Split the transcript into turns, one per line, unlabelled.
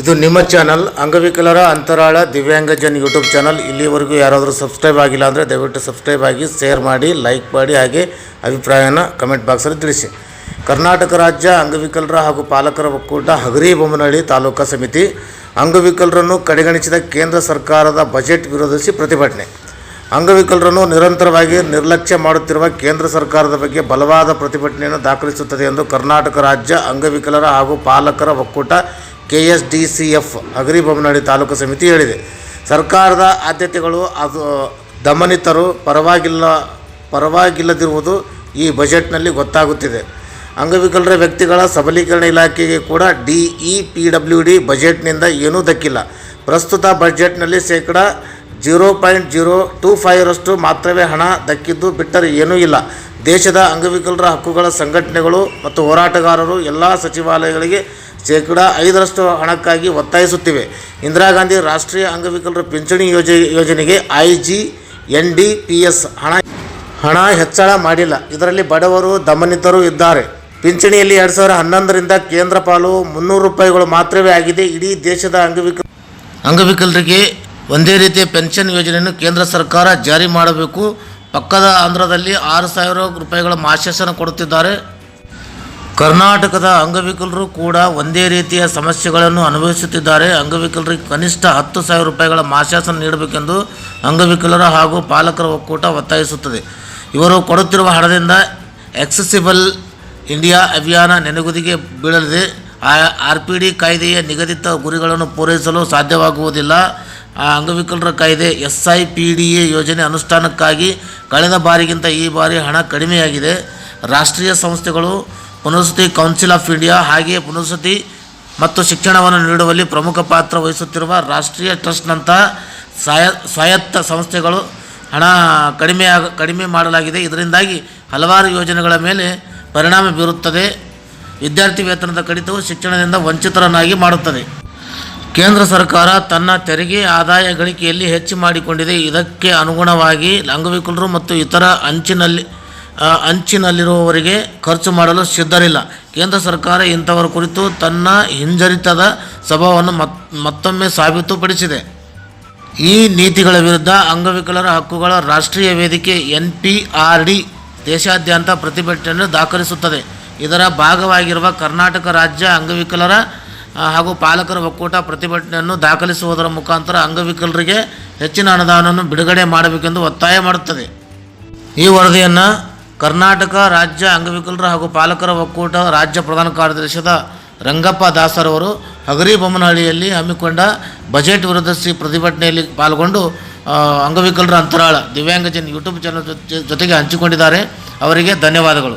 ಇದು ನಿಮ್ಮ ಚಾನಲ್ ಅಂಗವಿಕಲರ ಅಂತರಾಳ ದಿವ್ಯಾಂಗಜನ್ ಯೂಟ್ಯೂಬ್ ಚಾನಲ್ ಇಲ್ಲಿವರೆಗೂ ಯಾರಾದರೂ ಸಬ್ಸ್ಕ್ರೈಬ್ ಆಗಿಲ್ಲ ಅಂದರೆ ದಯವಿಟ್ಟು ಸಬ್ಸ್ಕ್ರೈಬ್ ಆಗಿ ಶೇರ್ ಮಾಡಿ ಲೈಕ್ ಮಾಡಿ, ಹಾಗೆ ಅಭಿಪ್ರಾಯನ ಕಮೆಂಟ್ ಬಾಕ್ಸಲ್ಲಿ ತಿಳಿಸಿ. ಕರ್ನಾಟಕ ರಾಜ್ಯ ಅಂಗವಿಕಲರ ಹಾಗೂ ಪಾಲಕರ ಒಕ್ಕೂಟ ಹಗರಿ ಬೊಮ್ಮನಹಳ್ಳಿ ತಾಲೂಕಾ ಸಮಿತಿ ಅಂಗವಿಕಲರನ್ನು ಕಡೆಗಣಿಸಿದ ಕೇಂದ್ರ ಸರ್ಕಾರದ ಬಜೆಟ್ ವಿರೋಧಿಸಿ ಪ್ರತಿಭಟನೆ. ಅಂಗವಿಕಲರನ್ನು ನಿರಂತರವಾಗಿ ನಿರ್ಲಕ್ಷ್ಯ ಮಾಡುತ್ತಿರುವ ಕೇಂದ್ರ ಸರ್ಕಾರದ ಬಗ್ಗೆ ಬಲವಾದ ಪ್ರತಿಭಟನೆಯನ್ನು ದಾಖಲಿಸುತ್ತದೆ ಎಂದು ಕರ್ನಾಟಕ ರಾಜ್ಯ ಅಂಗವಿಕಲರ ಹಾಗೂ ಪಾಲಕರ ಒಕ್ಕೂಟ K S D C F taluk ಸಮಿತಿ ಹೇಳಿದೆ. ಸರ್ಕಾರದ ಆದ್ಯತೆಗಳು ಅದು, ದಮನಿತರು ಪರವಾಗಿಲ್ಲ, ಪರವಾಗಿಲ್ಲದಿರುವುದು ಈ ಬಜೆಟ್ನಲ್ಲಿ ಗೊತ್ತಾಗುತ್ತಿದೆ. ಅಂಗವಿಕಲರ ವ್ಯಕ್ತಿಗಳ ಸಬಲೀಕರಣ ಇಲಾಖೆಗೆ ಕೂಡ D E P W D ಬಜೆಟ್ನಿಂದ ಏನೂ ದಕ್ಕಿಲ್ಲ. ಪ್ರಸ್ತುತ ಬಜೆಟ್ನಲ್ಲಿ ಶೇಕಡ ಜೀರೋ ಪಾಯಿಂಟ್ ಜೀರೋ ಟೂ ಫೈವ್ರಷ್ಟು ಮಾತ್ರವೇ ಹಣ ದಕ್ಕಿದ್ದು ಬಿಟ್ಟರೆ ಏನೂ ಇಲ್ಲ. ದೇಶದ ಅಂಗವಿಕಲರ ಹಕ್ಕುಗಳ ಸಂಘಟನೆಗಳು ಮತ್ತು ಹೋರಾಟಗಾರರು ಎಲ್ಲ ಸಚಿವಾಲಯಗಳಿಗೆ ಶೇಕಡ ಐದರಷ್ಟು ಹಣಕ್ಕಾಗಿ ಒತ್ತಾಯಿಸುತ್ತಿವೆ. ಇಂದಿರಾ ಗಾಂಧಿ ರಾಷ್ಟ್ರೀಯ ಅಂಗವಿಕಲರ ಪಿಂಚಣಿ ಯೋಜನೆ ಯೋಜನೆಗೆ I G N D P S ಹಣ ಹಣ ಹೆಚ್ಚಳ ಮಾಡಿಲ್ಲ. ಇದರಲ್ಲಿ ಬಡವರು, ದಮನಿತರು ಇದ್ದಾರೆ. ಪಿಂಚಣಿಯಲ್ಲಿ ಎರಡು ಸಾವಿರ ಹನ್ನೊಂದರಿಂದ ಕೇಂದ್ರ ಪಾಲು ಮುನ್ನೂರು ರೂಪಾಯಿಗಳು ಮಾತ್ರವೇ ಆಗಿದೆ. ಇಡೀ ದೇಶದ ಅಂಗವಿಕಲ, ಅಂಗವಿಕಲರಿಗೆ ಒಂದೇ ರೀತಿಯ ಪೆನ್ಷನ್ ಯೋಜನೆಯನ್ನು ಕೇಂದ್ರ ಸರ್ಕಾರ ಜಾರಿ ಮಾಡಬೇಕು. ಪಕ್ಕದ ಆಂಧ್ರದಲ್ಲಿ ಆರು ಸಾವಿರ ರೂಪಾಯಿಗಳ ಮಾಶಾಸನ ಕೊಡುತ್ತಿದ್ದಾರೆ. ಕರ್ನಾಟಕದ ಅಂಗವಿಕಲರು ಕೂಡ ಒಂದೇ ರೀತಿಯ ಸಮಸ್ಯೆಗಳನ್ನು ಅನುಭವಿಸುತ್ತಿದ್ದಾರೆ. ಅಂಗವಿಕಲರಿಗೆ ಕನಿಷ್ಠ ಹತ್ತು ಸಾವಿರ ರೂಪಾಯಿಗಳ ಮಾಶಾಸನ ನೀಡಬೇಕೆಂದು ಅಂಗವಿಕಲರ ಹಾಗೂ ಪಾಲಕರ ಒಕ್ಕೂಟ ಒತ್ತಾಯಿಸುತ್ತದೆ. ಇವರು ಕೊಡುತ್ತಿರುವ ಹಣದಿಂದ ಎಕ್ಸೆಸಿಬಲ್ ಇಂಡಿಯಾ ಅಭಿಯಾನ ನೆನೆಗುದಿಗೆ ಬೀಳಲಿದೆ. ಆರ್ ಪಿ ಡಿ ಕಾಯ್ದೆಯ ನಿಗದಿತ ಗುರಿಗಳನ್ನು ಪೂರೈಸಲು ಸಾಧ್ಯವಾಗುವುದಿಲ್ಲ. ಆ ಅಂಗವಿಕಲರ ಕಾಯ್ದೆ S I P D A ಯೋಜನೆ ಅನುಷ್ಠಾನಕ್ಕಾಗಿ ಕಳೆದ ಬಾರಿಗಿಂತ ಈ ಬಾರಿ ಹಣ ಕಡಿಮೆಯಾಗಿದೆ. ರಾಷ್ಟ್ರೀಯ ಸಂಸ್ಥೆಗಳು ಪುನರ್ವಸತಿ ಕೌನ್ಸಿಲ್ ಆಫ್ ಇಂಡಿಯಾ ಹಾಗೆಯೇ ಪುನರ್ವಸತಿ ಮತ್ತು ಶಿಕ್ಷಣವನ್ನು ನೀಡುವಲ್ಲಿ ಪ್ರಮುಖ ಪಾತ್ರ ವಹಿಸುತ್ತಿರುವ ರಾಷ್ಟ್ರೀಯ ಟ್ರಸ್ಟ್ನಂತಹ ಸ್ವಾಯ, ಸ್ವಾಯತ್ತ ಸಂಸ್ಥೆಗಳು ಹಣ ಕಡಿಮೆ ಕಡಿಮೆ ಮಾಡಲಾಗಿದೆ. ಇದರಿಂದಾಗಿ ಹಲವಾರು ಯೋಜನೆಗಳ ಮೇಲೆ ಪರಿಣಾಮ ಬೀರುತ್ತದೆ. ವಿದ್ಯಾರ್ಥಿ ವೇತನದ ಕಡಿತವು ಶಿಕ್ಷಣದಿಂದ ವಂಚಿತರನ್ನಾಗಿ ಮಾಡುತ್ತದೆ. ಕೇಂದ್ರ ಸರ್ಕಾರ ತನ್ನ ತೆರಿಗೆ ಆದಾಯ ಗಳಿಕೆಯಲ್ಲಿ ಹೆಚ್ಚು ಮಾಡಿಕೊಂಡಿದೆ. ಇದಕ್ಕೆ ಅನುಗುಣವಾಗಿ ಅಂಗವಿಕಲರು ಮತ್ತು ಇತರ ಅಂಚಿನಲ್ಲಿ ಅಂಚಿನಲ್ಲಿರುವವರಿಗೆ ಖರ್ಚು ಮಾಡಲು ಸಿದ್ಧರಿಲ್ಲ. ಕೇಂದ್ರ ಸರ್ಕಾರ ಇಂಥವರ ಕುರಿತು ತನ್ನ ಹಿಂಜರಿತದ ಸ್ವಭಾವವನ್ನು ಮತ್, ಮತ್ತೊಮ್ಮೆ ಸಾಬೀತುಪಡಿಸಿದೆ. ಈ ನೀತಿಗಳ ವಿರುದ್ಧ ಅಂಗವಿಕಲರ ಹಕ್ಕುಗಳ ರಾಷ್ಟ್ರೀಯ ವೇದಿಕೆ ಎನ್ ಪಿ ಆರ್ ಡಿ ದೇಶಾದ್ಯಂತ ಪ್ರತಿಭಟನೆಯನ್ನು ದಾಖಲಿಸುತ್ತದೆ. ಇದರ ಭಾಗವಾಗಿರುವ ಕರ್ನಾಟಕ ರಾಜ್ಯ ಅಂಗವಿಕಲರ ಹಾಗೂ ಪಾಲಕರ ಒಕ್ಕೂಟ ಪ್ರತಿಭಟನೆಯನ್ನು ದಾಖಲಿಸುವುದರ ಮುಖಾಂತರ ಅಂಗವಿಕಲರಿಗೆ ಹೆಚ್ಚಿನ ಅನುದಾನವನ್ನು ಬಿಡುಗಡೆ ಮಾಡಬೇಕೆಂದು ಒತ್ತಾಯ ಮಾಡುತ್ತದೆ. ಈ ವರದಿಯನ್ನು ಕರ್ನಾಟಕ ರಾಜ್ಯ ಅಂಗವಿಕಲರ ಹಾಗೂ ಪಾಲಕರ ಒಕ್ಕೂಟ ರಾಜ್ಯ ಪ್ರಧಾನ ಕಾರ್ಯದರ್ಶಿಯಾದ ರಂಗಪ್ಪ ದಾಸರವರು ಹಗರಿ ಬೊಮ್ಮನಹಳ್ಳಿಯಲ್ಲಿ ಹಮ್ಮಿಕೊಂಡ ಬಜೆಟ್ ವಿರೋಧಿಸಿ ಪ್ರತಿಭಟನೆಯಲ್ಲಿ ಪಾಲ್ಗೊಂಡು ಅಂಗವಿಕಲರ ಅಂತರಾಳ ದಿವ್ಯಾಂಗಜನ್ ಯೂಟ್ಯೂಬ್ ಚಾನಲ್ ಜೊತೆ- ಜೊತೆಗೆ ಹಂಚಿಕೊಂಡಿದ್ದಾರೆ. ಅವರಿಗೆ ಧನ್ಯವಾದಗಳು.